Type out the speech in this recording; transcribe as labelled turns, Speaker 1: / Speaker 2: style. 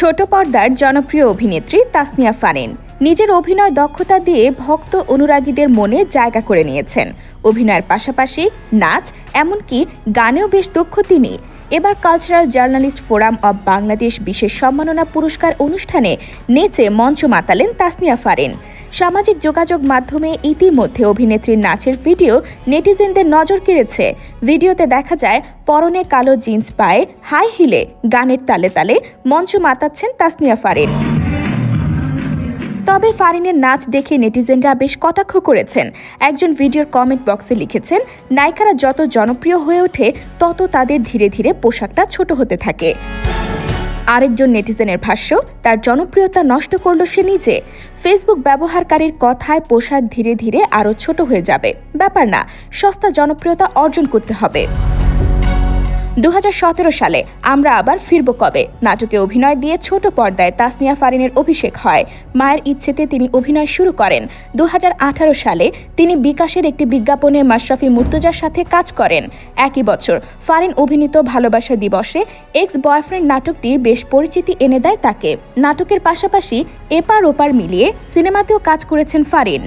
Speaker 1: ছোট পর্দার জনপ্রিয় অভিনেত্রী তাসনিয়া ফারিন। নিজের অভিনয় দক্ষতা দিয়ে ভক্ত অনুরাগীদের মনে জায়গা করে নিয়েছেন। অভিনয়ের পাশাপাশি নাচ, এমনকি গানেও বেশ দক্ষ তিনি। এবার cultural journalist forum of Bangladesh বিশেষ সম্মাননা পুরস্কার অনুষ্ঠানে নেচে মঞ্চ মাতালেন তাসনিয়া ফারিন। সামাজিক যোগাযোগ মাধ্যমে ইতিমধ্যে অভিনেত্রীর নাচের ভিডিও নেটিজেনদের নজর কেড়েছে। ভিডিওতে দেখা যায়, পরনে কালো জিন্স পায়ে হাই হিলে গানের তালে তালে মঞ্চ মাতাচ্ছেন তাসনিয়া ফারিন। তবে ফারিনের নাচ দেখে নেটিজেনরা বেশ কটাক্ষ করেছেন। একজন ভিডিওর কমেন্ট বক্সে লিখেছেন, নায়িকারা যত জনপ্রিয় হয়ে ওঠে, তত তাদের ধীরে ধীরে পোশাকটা ছোট হতে থাকে। আরেকজন নেটিজেনের ভাষ্য, তার জনপ্রিয়তা নষ্ট করল সে নিজে। ফেসবুক ব্যবহারকারীর কথায় পোশাক ধীরে ধীরে আরও ছোট হয়ে যাবে। ব্যাপার না, সস্তা জনপ্রিয়তা অর্জন করতে হবে। দু হাজার সতেরো সালে আমরা আবার ফিরব কবে? নাটকে অভিনয় দিয়ে ছোট পর্দায় তাসনিয়া ফারিনের অভিষেক হয়। মায়ের ইচ্ছেতে তিনি অভিনয় শুরু করেন। দু হাজার আঠারো সালে তিনি বিকাশের একটি বিজ্ঞাপনে মাশরাফি মুর্তজার সাথে কাজ করেন। একই বছর ফারিন অভিনীত ভালোবাসা দিবসে এক্স বয়ফ্রেন্ড নাটকটি বেশ পরিচিতি এনে দেয় তাকে। নাটকের পাশাপাশি এপার ওপার মিলিয়ে সিনেমাতেও কাজ করেছেন ফারিন।